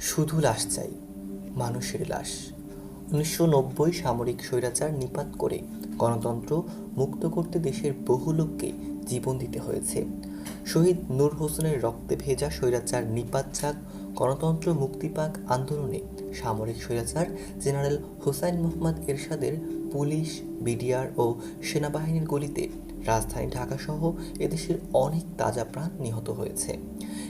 শুধু লাশ চাই, মানুষের লাশ। উনিশশো নব্বই সামরিক স্বৈরাচার নিপাত করে গণতন্ত্র মুক্ত করতে দেশের বহু লোককে জীবন দিতে হয়েছে। শহীদ নূর হোসেনের রক্তে ভেজা স্বৈরাচার নিপাত যাক গণতন্ত্র মুক্তি পাক আন্দোলনে সামরিক স্বৈরাচার জেনারেল হোসাইন মোহাম্মদ এরশাদের পুলিশ, বিডিআর ও সেনাবাহিনীর গুলিতে রাজধানী ঢাকাসহ এদেশের অনেক তাজা প্রাণ নিহত হয়েছে।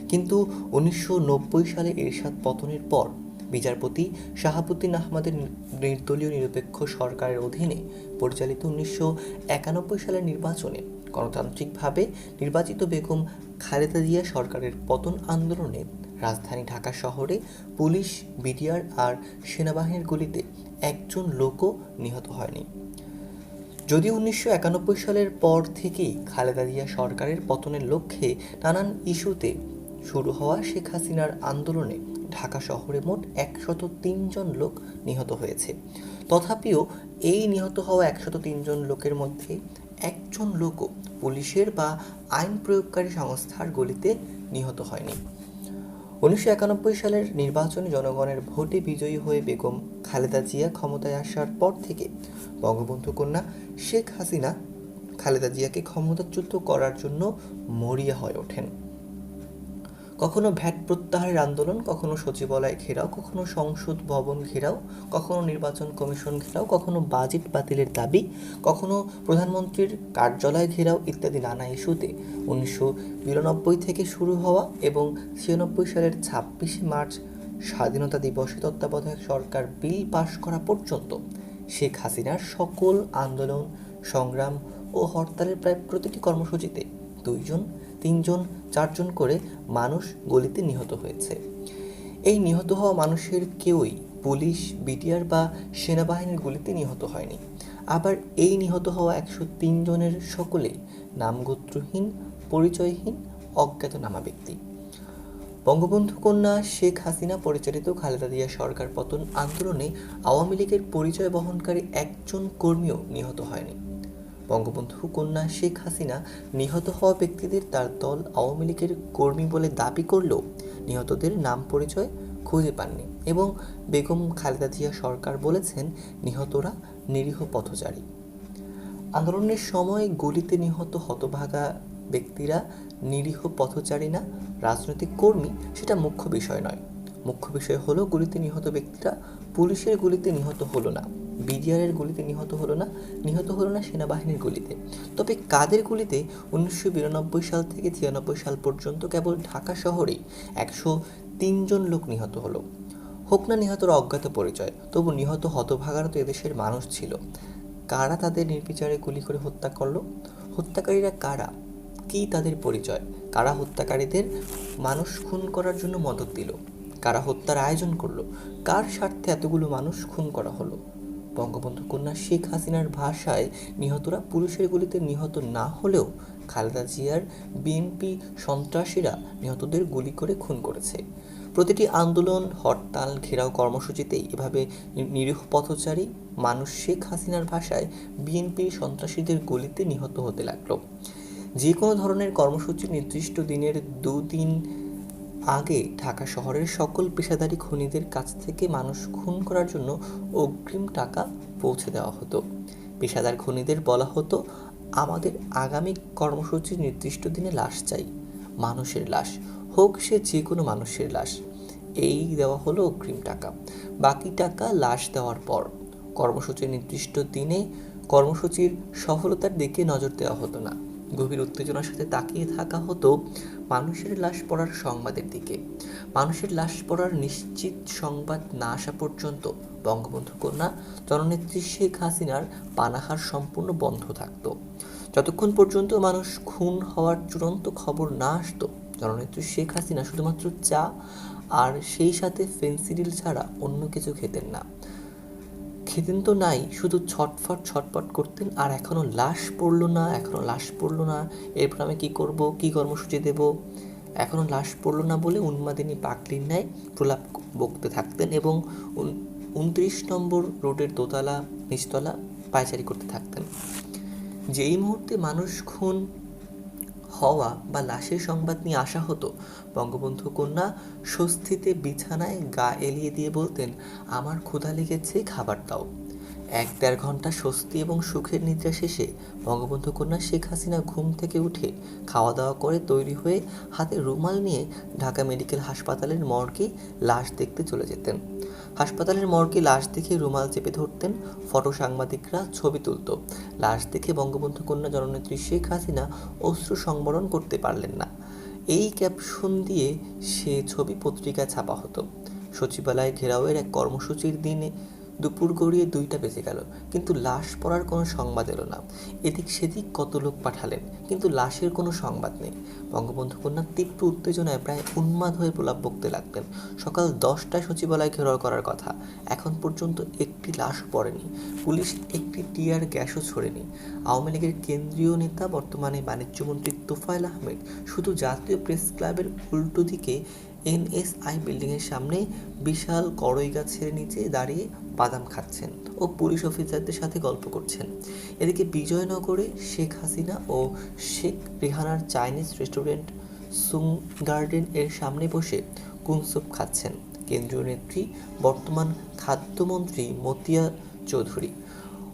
কিন্তু উনিশশো নব্বই সালে এরশাদ পতনের পর বিচারপতি শাহাবুদ্দিন আহমদের নির্দলীয় নিরপেক্ষ সরকারের অধীনে পরিচালিত উনিশশো একানব্বই সালের নির্বাচনে গণতান্ত্রিকভাবে নির্বাচিত বেগম খালেদা জিয়া সরকারের পতন আন্দোলনে রাজধানী ঢাকা শহরে পুলিশ, বিডিআর আর সেনাবাহিনীর গুলিতে একজন লোকও নিহত হয়নি। যদিও উনিশশো একানব্বই সালের পর থেকেই খালেদা জিয়া সরকারের পতনের লক্ষ্যে নানান ইস্যুতে শুরু হওয়া শেখ হাসিনার আন্দোলনে ঢাকা শহরে মোট একশত তিনজন লোক নিহত হয়েছে। তথাপিও এই নিহত হওয়া একশত তিনজন লোকের মধ্যে একজন লোকও পুলিশের বা আইন প্রয়োগকারী সংস্থার গলিতে নিহত হয়নি। উনিশশো একানব্বই সালের নির্বাচনে জনগণের ভোটে বিজয়ী হয়ে বেগম খালেদা জিয়া ক্ষমতায় আসার পর থেকে বঙ্গবন্ধু কন্যা শেখ হাসিনা খালেদা জিয়াকে ক্ষমতাচ্যুত করার জন্য মরিয়া হয়ে ওঠেন। কখনো ভ্যাট প্রত্যাহারের আন্দোলন, কখনো সচিবালয় ঘেরাও, কখনো সংসদ ভবন ঘেরাও, কখনো নির্বাচন কমিশন ঘেরাও, কখনো বাজেট বাতিলের দাবি, কখনো প্রধানমন্ত্রীর কার্যালয় ঘেরাও ইত্যাদি নানা ইস্যুতে। উনিশশো বিরানব্বই থেকে শুরু হওয়া এবং ছিয়ানব্বই সালের ছাব্বিশে মার্চ স্বাধীনতা দিবসে তত্ত্বাবধায়ক সরকার বিল পাশ করা পর্যন্ত শেখ হাসিনার সকল আন্দোলন, সংগ্রাম ও হরতালের প্রায় প্রতিটি কর্মসূচিতে দুইজন তিনজন, চারজন করে মানুষ গলিতে নিহত হয়েছে। এই নিহত হওয়া মানুষের কেউই পুলিশ, বিটিআর বা সেনাবাহিনীর গুলিতে নিহত হয়নি। আবার এই নিহত হওয়া একশো তিন জনের সকলেই নামগোত্রহীন, পরিচয়হীন, অজ্ঞাতনামা ব্যক্তি। বঙ্গবন্ধু কন্যা শেখ হাসিনা পরিচালিত খালেদা জিয়া সরকার পতন আন্দোলনে আওয়ামী লীগের পরিচয় বহনকারী একজন কর্মীও নিহত হয়নি। বঙ্গবন্ধু কন্যা শেখ হাসিনা নিহত হওয়া ব্যক্তিদের তার দল আওয়ামী লীগের কর্মী বলে দাবি করলেও নিহতদের নাম পরিচয় খুঁজে পাননি এবং বেগম খালেদা জিয়া সরকার বলেছেন নিহতরা নিরীহ পথচারী। আন্দোলনের সময় গুলিতে নিহত হতভাগা ব্যক্তিরা নিরীহ পথচারী না, রাজনৈতিক কর্মী সেটা মুখ্য বিষয় নয়। মুখ্য বিষয় হলো গুলিতে নিহত ব্যক্তিরা পুলিশের গুলিতে নিহত হলো না। বিডিআরের গুলিতে নিহত হলো না, নিহত হলো না সেনাবাহিনীর গুলিতে। তবে কাদের গুলিতে? উনিশশো বিরানব্বই সাল থেকে ছিয়ানব্বই সাল পর্যন্ত কেবল ঢাকা শহরেই একশো তিনজন লোক নিহত হলো। হোক না নিহতর অজ্ঞাত পরিচয়, তবু নিহত হতভাগারা তো এদেশের মানুষ ছিল। কারা তাদের নির্বিচারে গুলি করে হত্যা করল? হত্যাকারীরা কারা? কী তাদের পরিচয়? কারা হত্যাকারীদের মানুষ খুন করার জন্য মদত দিল? কারা হত্যার আয়োজন করল? কার স্বার্থে এতগুলো মানুষ খুন করা হলো? বঙ্গবন্ধু কন্যা শেখ হাসিনার ভাষায় নিহতরা পুলিশের গুলিতে নিহত না হলেও খালেদা জিয়ার বিএনপি সন্ত্রাসীরা নিহতদের গুলি করে খুন করেছে। প্রতিটি আন্দোলন, হরতাল, ঘেরাও কর্মসূচিতেই এভাবে নিরীহ পথচারী মানুষ শেখ হাসিনার ভাষায় বিএনপি সন্ত্রাসীদের গুলিতে নিহত হতে লাগল। যে কোনো ধরনের কর্মসূচি নির্দিষ্ট দিনের দুদিন আগে ঢাকা শহরের সকল পেশাদারি খনিদের কাছ থেকে মানুষ খুন করার জন্য অগ্রিম টাকা পৌঁছে দেওয়া হতো। পেশাদার খনিদের বলা হতো, আমাদের আগামী কর্মসূচির নির্দিষ্ট দিনে লাশ চাই। মানুষের লাশ, হোক সে যে কোনো মানুষের লাশ। এই দেওয়া হলো অগ্রিম টাকা। বাকি টাকা লাশ দেওয়ার পর কর্মসূচির নির্দিষ্ট দিনে কর্মসূচির সফলতার দিকে নজর দেওয়া হতো না। গভীর উত্তেজনার সাথে তাকিয়ে থাকা হতো মানুষের লাশ পড়ার সংবাদের দিকে। মানুষের লাশ পড়ার নিশ্চিত সংবাদ না আসা পর্যন্ত বঙ্গবন্ধু কন্যা, জননেত্রী শেখ হাসিনার পানাহার সম্পূর্ণ বন্ধ থাকত। যতক্ষণ পর্যন্ত মানুষ খুন হওয়ার চূড়ান্ত খবর না আসতো, জননেত্রী শেখ হাসিনা শুধুমাত্র চা আর সেই সাথে ফেন্সিডিল ছাড়া অন্য কিছু খেতেন না। খেতেন তো নাই, শুধু ছটফট ছটফট করতেন আর এখনও লাশ পড়ল না, এখনও লাশ পড়ল না। এরপর আমি কী করব, কী কর্মসূচি দেব? এখনও লাশ পড়ল না বলে উন্মাদিনী পাকলির ন্যায় প্রলাপ বকতে থাকতেন এবং উনত্রিশ নম্বর রোডের দোতলা, নিচতলা পায়চারি করতে থাকতেন। যেই মুহূর্তে মানুষ খুন হওয়া বা লাশের সংবাদ নিয়ে আসা হতো। বঙ্গবন্ধু কন্যা স্বস্তিতে বিছানায় গা এলিয়ে দিয়ে বলতেন, আমার ক্ষুধা লেগেছে, খাবার দাও। এক দেড় ঘণ্টা স্বস্তি এবং সুখের নিদ্রা শেষে বঙ্গবন্ধু কন্যা শেখ হাসিনা ঘুম থেকে উঠে খাওয়া দাওয়া করে তৈরি হয়ে হাতে রুমাল নিয়ে ঢাকা মেডিকেল হাসপাতালের মর্গে লাশ দেখতে চলে যেতেন। হাসপাতালের মর্গে লাশ দেখে রুমাল চেপে ধরতেন ফটো সাংবাদিকরা ছবি তুলত। লাশ দেখে বঙ্গবন্ধু কন্যা জননেত্রী শেখ হাসিনা অশ্রু সংবরণ করতে পারলেন না। এই ক্যাপশন দিয়ে সে ছবি পত্রিকায় ছাপা হতো। সচিবালয় ঘেরাওয়ের এক কর্মসূচির দিনে দুপুর গড়িয়ে দুইটা বেজে গেল, কিন্তু লাশ পড়ার কোনো সংবাদ এলো না। এদিক সেদিক কত লোক পাঠালেন, কিন্তু লাশের কোনো সংবাদ নেই। বঙ্গবন্ধু কন্যা তীব্র উত্তেজনায় প্রায় উন্মাদ হয়ে প্রলাপ বকতে লাগলেন। সকাল দশটায় সচিবালয় ঘেরাও করার কথা, এখন পর্যন্ত একটি লাশ পড়েনি। পুলিশ একটি টিয়ার গ্যাসও ছড়েনি। আওয়ামী লীগের কেন্দ্রীয় নেতা, বর্তমানে বাণিজ্যমন্ত্রী তোফায়েল আহমেদ, শুধু জাতীয় প্রেস ক্লাবের উল্টো দিকে এনএসআই বিল্ডিংয়ের সামনে বিশাল কড়ই গাছের নিচে দাঁড়িয়ে বাদাম খাচ্ছেন ও পুলিশ অফিসারদের সাথে গল্প করছেন। এদিকে বিজয়নগরে শেখ হাসিনা ও শেখ রেহানার চাইনিজ রেস্টুরেন্ট সুং গার্ডেন এর সামনে বসে কুনসুপ খাচ্ছেন। কেন্দ্রীয় নেত্রী, বর্তমান খাদ্যমন্ত্রী মতিয়া চৌধুরী।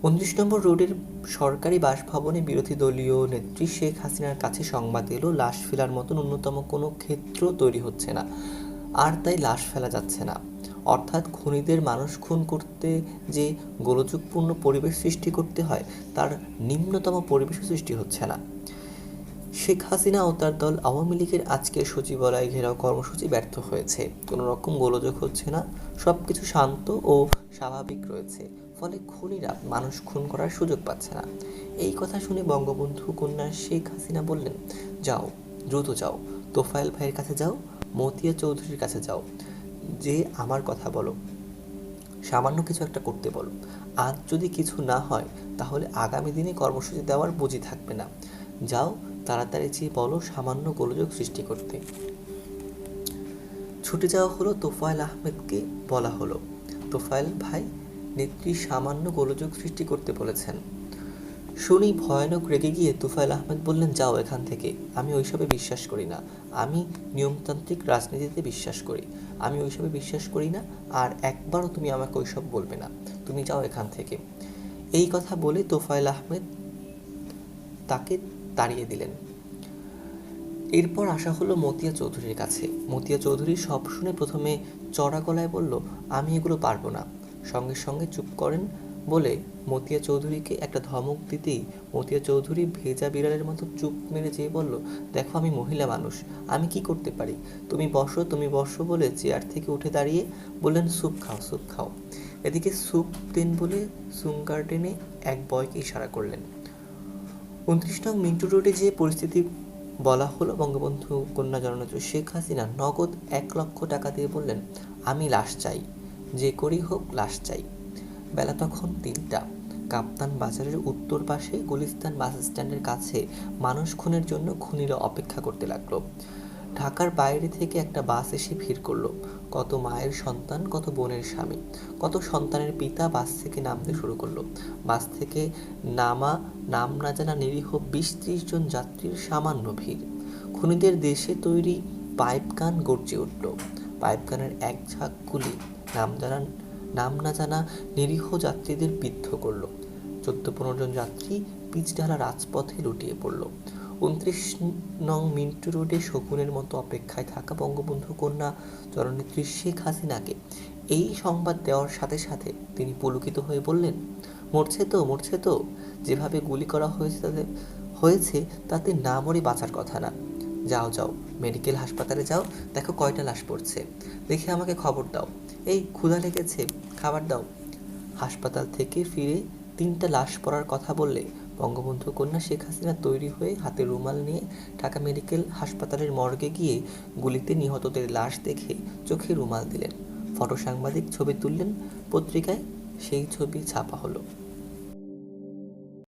উনত্রিশ নম্বর রোডের সরকারি বাসভবনে বিরোধী দলীয় নেত্রী শেখ হাসিনার কাছে সংবাদ এলো, লাশ ফেলার মতন অন্যতম কোনো ক্ষেত্র তৈরি হচ্ছে না। আর তাই লাশ ফেলা যাচ্ছে না। অর্থাৎ খুনিদের মানুষ খুন করতে যে গোলযোগপূর্ণ পরিবেশ সৃষ্টি করতে হয়, তার নিম্নতম পরিবেশ সৃষ্টি হচ্ছে না। শেখ হাসিনা ও তার দল আওয়ামী লীগের আজকের সচিবালয় ঘেরাও কর্মসূচি ব্যর্থ হয়েছে। কোনো রকম গোলযোগ হচ্ছে না সব কিছু শান্ত ও স্বাভাবিক রয়েছে। ফলে খুনিরা মানুষ খুন করার সুযোগ পাচ্ছে না। এই কথা শুনে বঙ্গবন্ধু কন্যা শেখ হাসিনা বললেন, যাও, দ্রুত যাও। তোফায়েল ভাইয়ের কাছে যাও, মতিয়া চৌধুরীর কাছে যাও। যে আমার কথা বলো, সামান্য কিছু একটা করতে বলো। আজ যদি কিছু না হয়, তাহলে আগামী দিনে কর্মসূচি দেওয়ার বুঝি থাকবে না। যাও, তাড়াতাড়ি যেয়ে বলো সামান্য গোলযোগ সৃষ্টি করতে। ছুটে যাওয়া হলো তোফায়েল আহমেদকে বলা হলো। তোফায়েল ভাই নেত্রী সামান্য গোলযোগ সৃষ্টি করতে বলেছেন। শুনি ভয়ানক রেগে গিয়ে তুফাইল আহমেদ বললেন, যাও এখান থেকে। আমি ওইসবে বিশ্বাস করি না। আমি নিয়মতান্ত্রিক রাজনীতিতে বিশ্বাস করি। আমি ওইসবে বিশ্বাস করি না, আর একবারও তুমি আমাকে ওইসব বলবে না। তুমি যাও এখান থেকে। এই কথা বলে তোফায়েল আহমেদ তাকে তাড়িয়ে দিলেন। এরপর আসা হলো মতিয়া চৌধুরীর কাছে। মতিয়া চৌধুরী সব শুনে প্রথমে চড়া গলায় বলল, আমি এগুলো পারব না। সঙ্গে সঙ্গে চুপ করেন বলে মতিয়া চৌধুরীকে একটা ধমক দিতেই মতিয়া চৌধুরী ভেজা বিড়ালের মতো চুপ মেরে যেয়ে বলল, দেখো আমি মহিলা মানুষ, আমি কি করতে পারি? তুমি বসো তুমি বসো বলে চেয়ার থেকে উঠে দাঁড়িয়ে বললেন স্যুপ খাও স্যুপ খাও। এদিকে স্যুপ দিন বলে সুম গার্ডেনে এক বয়কে ইশারা করলেন। উনত্রিশ নং মিন্টু রোডে যে পরিস্থিতি বলা হলো, বঙ্গবন্ধু কন্যা জননেত্রী শেখ হাসিনা নগদ এক লক্ষ টাকা দিয়ে বললেন, আমি লাশ চাই। যে করি হোক লাশ চাই। বেলা তখন তিনটা। কাপ্তান বাজারের উত্তর পাশে গুলিস্তান বাস স্ট্যান্ডের কাছে মানুষ খুনের জন্য খুনিরা অপেক্ষা করতে লাগল। ঢাকার বাইরে থেকে একটা বাস এসে ভিড় করল। কত মায়ের সন্তান, কত বোনের স্বামী, কত সন্তানের পিতা বাস থেকে নামতে শুরু করল। বাস থেকে নামা, নাম না জানা নিরীহ বিশ ত্রিশ জন যাত্রীর সামান্য ভিড়। খুনিদের দেশে তৈরি পাইপ গান গর্জে উঠল। পাইপ গানের এক ঝাঁক গুলি নাম জানা নাম না জানা নিরীহ যাত্রীদের বিদ্ধ করল। চোদ্দ পনেরো জন যাত্রী পিচঢালা রাজপথে লুটিয়ে পড়ল। উনত্রিশ নং মিন্টু রোডে শকুনের মতো অপেক্ষায় থাকা বঙ্গবন্ধু কন্যা জননেত্রী শেখ হাসিনাকে এই সংবাদ দেওয়ার সাথে সাথে তিনি পুলকিত হয়ে বললেন, মরছে তো মরছে তো। যেভাবে গুলি করা হয়েছে তাদের হয়েছে তাতে না মরে বাঁচার কথা না। যাও যাও। মেডিকেল হাসপাতালে যাও। দেখো কয়টা লাশ পড়ছে। দেখে আমাকে খবর দাও। এই ক্ষুধা লেগেছে, খাবার দাও। হাসপাতাল থেকে ফিরে তিনটা লাশ পড়ার কথা বললে বঙ্গবন্ধু কন্যা শেখ হাসিনা তৈরি হয়ে হাতে রুমাল নিয়ে ঢাকা মেডিকেল হাসপাতালের মর্গে গিয়ে গুলিতে নিহতদের লাশ দেখে চোখে রুমাল দিলেন। ফটো সাংবাদিক ছবি তুললেন। পত্রিকায় সেই ছবি ছাপা হলো।